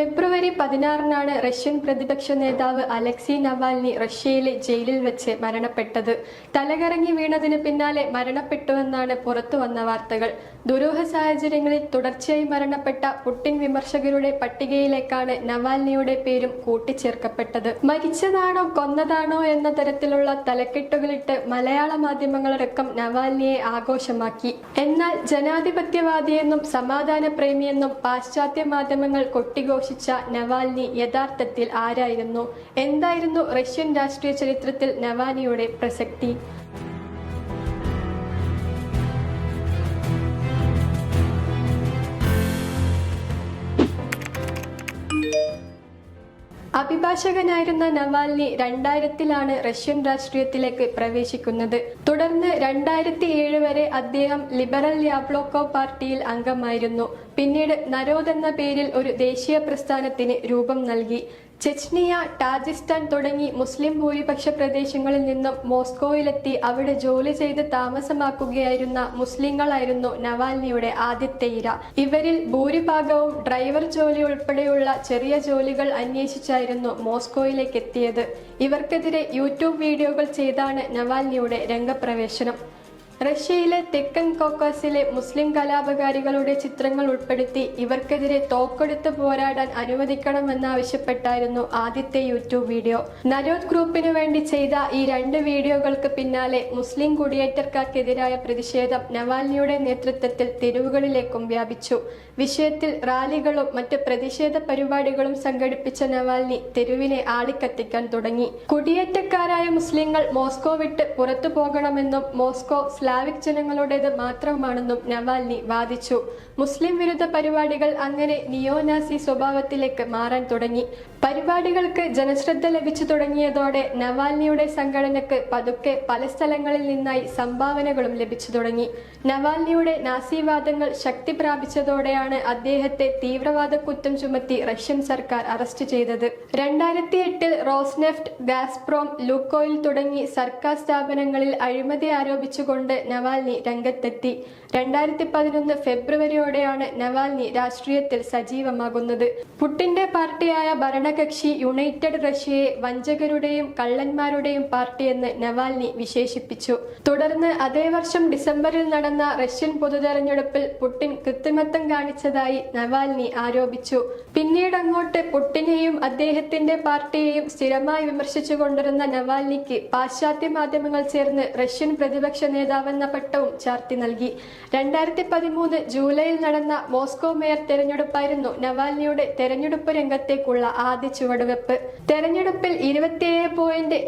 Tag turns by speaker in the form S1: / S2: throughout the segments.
S1: ഫെബ്രുവരി പതിനാറിനാണ് Russian പ്രതിപക്ഷ നേതാവ് Alexei Navalny റഷ്യയിലെ ജയിലിൽ വെച്ച് മരണപ്പെട്ടത്. തലകറങ്ങി വീണതിന് പിന്നാലെ മരണപ്പെട്ടുവെന്നാണ് പുറത്തുവന്ന വാർത്തകൾ. ദുരൂഹ സാഹചര്യങ്ങളിൽ തുടർച്ചയായി മരണപ്പെട്ട പുട്ടിൻ വിമർശകരുടെ പട്ടികയിലേക്കാണ് നവാൽനിയുടെ പേരും കൂട്ടിച്ചേർക്കപ്പെട്ടത്. മരിച്ചതാണോ കൊന്നതാണോ എന്ന തരത്തിലുള്ള തലക്കെട്ടുകളിട്ട് മലയാള മാധ്യമങ്ങളടക്കം നവാൽനിയെ ആഘോഷമാക്കി. എന്നാൽ ജനാധിപത്യവാദിയെന്നും സമാധാന പ്രേമിയെന്നും പാശ്ചാത്യ മാധ്യമങ്ങൾ കൊട്ടിഘോഷിച്ച നവാൽനി യഥാർത്ഥത്തിൽ ആരായിരുന്നു? എന്തായിരുന്നു റഷ്യൻ രാഷ്ട്രീയ ചരിത്രത്തിൽ നവാനിയുടെ പ്രസക്തി? അഭിഭാഷകനായിരുന്ന നവാൽനി രണ്ടായിരത്തിലാണ് റഷ്യൻ രാഷ്ട്രീയത്തിലേക്ക് പ്രവേശിക്കുന്നത്. തുടർന്ന് രണ്ടായിരത്തി ഏഴ് വരെ അദ്ദേഹം ലിബറൽ യാബ്ലോക്കോ പാർട്ടിയിൽ അംഗമായിരുന്നു. പിന്നീട് നരോദ് എന്ന പേരിൽ ഒരു ദേശീയ പ്രസ്ഥാനത്തിന് രൂപം നൽകി. ചെച്നിയ ടാജിസ്ഥാൻ തുടങ്ങി മുസ്ലിം ഭൂരിപക്ഷ പ്രദേശങ്ങളിൽ നിന്നും മോസ്കോയിലെത്തി അവിടെ ജോലി ചെയ്ത് താമസമാക്കുകയായിരുന്ന മുസ്ലിങ്ങളായിരുന്നു നവാൽനിയുടെ ആദ്യത്തെ ഇര. ഇവരിൽ ഭൂരിഭാഗവും ഡ്രൈവർ ജോലി ഉൾപ്പെടെയുള്ള ചെറിയ ജോലികൾ അന്വേഷിച്ചായിരുന്നു മോസ്കോയിലേക്ക് എത്തിയത് ഇവർക്കെതിരെ യൂട്യൂബ് വീഡിയോകൾ ചെയ്താണ് നവാൽനിയുടെ രംഗപ്രവേശനം. റഷ്യയിലെ തെക്കൻ കോക്കാസിലെ മുസ്ലിം കലാപകാരികളുടെ ചിത്രങ്ങൾ ഉൾപ്പെടുത്തി ഇവർക്കെതിരെ തോക്കെടുത്ത് പോരാടാൻ അനുവദിക്കണമെന്നാവശ്യപ്പെട്ടായിരുന്നു ആദ്യത്തെ യൂട്യൂബ് വീഡിയോ. നരോദ് ഗ്രൂപ്പിനു വേണ്ടി ചെയ്ത ഈ രണ്ട് വീഡിയോകൾക്ക് പിന്നാലെ മുസ്ലിം കുടിയേറ്റക്കാർക്കെതിരായ പ്രതിഷേധം നവാൽനിയുടെ നേതൃത്വത്തിൽ തെരുവുകളിലേക്കും വ്യാപിച്ചു. വിഷയത്തിൽ റാലികളും മറ്റ് പ്രതിഷേധ പരിപാടികളും സംഘടിപ്പിച്ച നവാൽനി തെരുവിനെ ആളിക്കത്തിക്കാൻ തുടങ്ങി. കുടിയേറ്റക്കാരായ മുസ്ലിങ്ങൾ മോസ്കോ വിട്ട് പുറത്തു പോകണമെന്നും മോസ്കോ സ്ലാവിക് ജനങ്ങളുടേത് മാത്രമാണെന്നും നവാൽനി വാദിച്ചു. മുസ്ലിം വിരുദ്ധ പരിപാടികൾ അങ്ങനെ നിയോനാസി സ്വഭാവത്തിലേക്ക് മാറാൻ തുടങ്ങി. പരിപാടികൾക്ക് ജനശ്രദ്ധ ലഭിച്ചു തുടങ്ങിയതോടെ നവാൽനിയുടെ സംഘടനക്ക് പതുക്കെ പല സ്ഥലങ്ങളിൽ നിന്നായി സംഭാവനകളും ലഭിച്ചു തുടങ്ങി. നവാൽനിയുടെ നാസിവാദങ്ങൾ ശക്തി പ്രാപിച്ചതോടെയാണ് അദ്ദേഹത്തെ തീവ്രവാദ കുറ്റം ചുമത്തി റഷ്യൻ സർക്കാർ അറസ്റ്റ് ചെയ്തത്. രണ്ടായിരത്തി എട്ടിൽ റോസ്നെഫ്റ്റ് ഗാസ്പ്രോം ലൂക്കോയിൽ തുടങ്ങി സർക്കാർ സ്ഥാപനങ്ങളിൽ അഴിമതി ആരോപിച്ചുകൊണ്ട് നവാൽനി രംഗത്തെത്തി. രണ്ടായിരത്തി പതിനൊന്ന് ഫെബ്രുവരിയോടെയാണ് നവാൽനി രാഷ്ട്രീയത്തിൽ സജീവമാകുന്നത്. പുട്ടിന്റെ പാർട്ടിയായ ഭരണകക്ഷി യുണൈറ്റഡ് റഷ്യയെ വഞ്ചകരുടെയും കള്ളന്മാരുടെയും പാർട്ടിയെന്ന് നവാൽനി വിശേഷിപ്പിച്ചു. തുടർന്ന് അതേ വർഷം ഡിസംബറിൽ നടന്ന റഷ്യൻ പൊതുതെരഞ്ഞെടുപ്പിൽ പുട്ടിൻ കൃത്രിമത്വം കാണിച്ചതായി നവാൽനി ആരോപിച്ചു. പിന്നീട് അങ്ങോട്ട് പുട്ടിനെയും അദ്ദേഹത്തിന്റെ പാർട്ടിയെയും സ്ഥിരമായി വിമർശിച്ചു കൊണ്ടിരുന്ന നവാൽനിക്ക് പാശ്ചാത്യ മാധ്യമങ്ങൾ ചേർന്ന് റഷ്യൻ പ്രതിപക്ഷ നേതാവെന്ന പട്ടവും ചാർത്തി നൽകി. രണ്ടായിരത്തി പതിമൂന്ന് ജൂലൈയിൽ നടന്ന മോസ്കോ മേയർ തെരഞ്ഞെടുപ്പായിരുന്നു നവാൽനിയുടെ തെരഞ്ഞെടുപ്പ് രംഗത്തേക്കുള്ള ആദ്യ ചുവടുവെപ്പ്. തെരഞ്ഞെടുപ്പിൽ ഇരുപത്തിയേഴ് പോയിന്റ്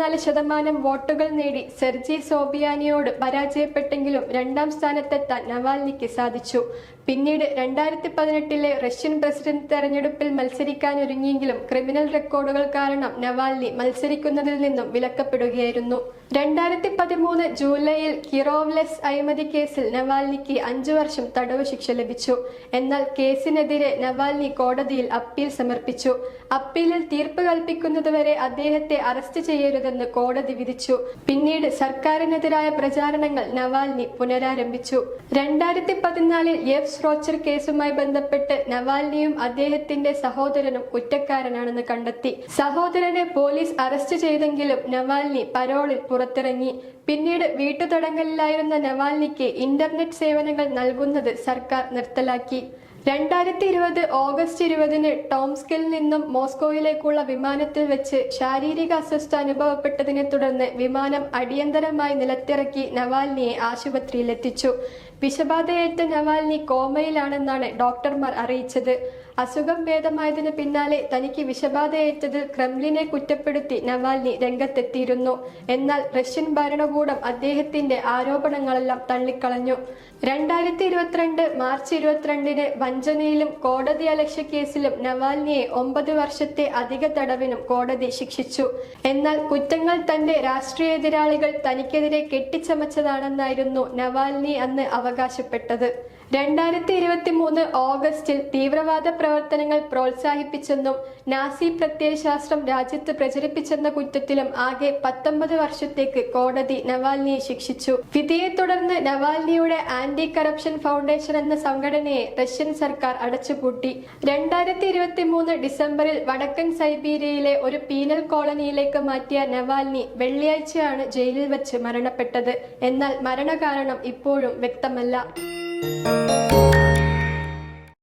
S1: നാല് ശതമാനം വോട്ടുകൾ നേടി സെർജി സോബിയാനിയോട് പരാജയപ്പെട്ടെങ്കിലും രണ്ടാം സ്ഥാനത്തെത്താൻ നവാൽനിക്ക് സാധിച്ചു. പിന്നീട് രണ്ടായിരത്തി പതിനെട്ടിലെ റഷ്യൻ പ്രസിഡന്റ് തെരഞ്ഞെടുപ്പിൽ മത്സരിക്കാനൊരുങ്ങിയെങ്കിലും ക്രിമിനൽ റെക്കോർഡുകൾ കാരണം നവാൽനി മത്സരിക്കുന്നതിൽ നിന്നും വിലക്കപ്പെടുകയായിരുന്നു. രണ്ടായിരത്തി പതിമൂന്ന് ജൂലൈയിൽ കിറോവ്ലെസ് അഴിമതി കേസിൽ നവാൽനിക്ക് അഞ്ചു വർഷം തടവ് ശിക്ഷ ലഭിച്ചു. എന്നാൽ കേസിനെതിരെ നവാൽനി കോടതിയിൽ അപ്പീൽ സമർപ്പിച്ചു. അപ്പീലിൽ തീർപ്പ് കൽപ്പിക്കുന്നതുവരെ അദ്ദേഹത്തെ അറസ്റ്റ് ചെയ്യരുതെന്ന് കോടതി വിധിച്ചു. പിന്നീട് സർക്കാരിനെതിരായ പ്രചാരണങ്ങൾ നവാൽനി പുനരാരംഭിച്ചു. രണ്ടായിരത്തി പതിനാലിൽ യെഫ് സ്രോച്ചർ കേസുമായി ബന്ധപ്പെട്ട് നവാൽനിയും അദ്ദേഹത്തിന്റെ സഹോദരനും കുറ്റക്കാരനാണെന്ന് കണ്ടെത്തി. സഹോദരനെ പോലീസ് അറസ്റ്റ് ചെയ്തെങ്കിലും നവാൽനി പരോളിൽ പുറത്തിറങ്ങി. പിന്നീട് വീട്ടുതടങ്കലിലായിരുന്ന നവാൽനിക്ക് ഇന്റർനെറ്റ് സേവനങ്ങൾ നൽകുന്നത് സർക്കാർ നിർത്തലാക്കി. രണ്ടായിരത്തി ഇരുപത് ഓഗസ്റ്റ് ഇരുപതിന് ടോംസ്കിൽ നിന്നും മോസ്കോയിലേക്കുള്ള വിമാനത്തിൽ വെച്ച് ശാരീരിക അസ്വസ്ഥ അനുഭവപ്പെട്ടതിനെ തുടർന്ന് വിമാനം അടിയന്തരമായി നിലത്തിറക്കി നവാൽനിയെ ആശുപത്രിയിലെത്തിച്ചു. വിഷബാധയേറ്റ നവാൽനി കോമയിലാണെന്നാണ് ഡോക്ടർമാർ അറിയിച്ചത്. അസുഖം ഭേദമായതിനു പിന്നാലെ തനിക്ക് വിഷബാധയേറ്റതിൽ ക്രെംലിനെ കുറ്റപ്പെടുത്തി നവാൽനി രംഗത്തെത്തിയിരുന്നു. എന്നാൽ റഷ്യൻ ഭരണകൂടം അദ്ദേഹത്തിന്റെ ആരോപണങ്ങളെല്ലാം തള്ളിക്കളഞ്ഞു. രണ്ടായിരത്തി ഇരുപത്തിരണ്ട് മാർച്ച് ഇരുപത്തിരണ്ടിന് വഞ്ചനയിലും കോടതി അലക്ഷ്യ കേസിലും നവാൽനിയെ ഒമ്പത് വർഷത്തെ അധിക തടവിനും കോടതി ശിക്ഷിച്ചു. എന്നാൽ കുറ്റങ്ങൾ തന്റെ രാഷ്ട്രീയ എതിരാളികൾ തനിക്കെതിരെ കെട്ടിച്ചമച്ചതാണെന്നായിരുന്നു നവാൽനി അന്ന് അവകാശപ്പെട്ടത്. രണ്ടായിരത്തി ഇരുപത്തി മൂന്ന് ഓഗസ്റ്റിൽ തീവ്രവാദ പ്രവർത്തനങ്ങൾ പ്രോത്സാഹിപ്പിച്ചെന്നും നാസി പ്രത്യയശാസ്ത്രം രാജ്യത്ത് പ്രചരിപ്പിച്ചെന്ന കുറ്റത്തിലും ആകെ പത്തൊമ്പത് വർഷത്തേക്ക് കോടതി നവാൽനിയെ ശിക്ഷിച്ചു. വിധിയെ തുടർന്ന് നവാൽനിയുടെ ആന്റി കറപ്ഷൻ ഫൗണ്ടേഷൻ എന്ന സംഘടനയെ റഷ്യൻ സർക്കാർ അടച്ചുപൂട്ടി. രണ്ടായിരത്തി ഇരുപത്തി മൂന്ന് ഡിസംബറിൽ വടക്കൻ സൈബീരിയയിലെ ഒരു പീനൽ കോളനിയിലേക്ക് മാറ്റിയ നവാൽനി വെള്ളിയാഴ്ചയാണ് ജയിലിൽ വെച്ച് മരണപ്പെട്ടത്. എന്നാൽ മരണകാരണം ഇപ്പോഴും വ്യക്തമല്ല. Música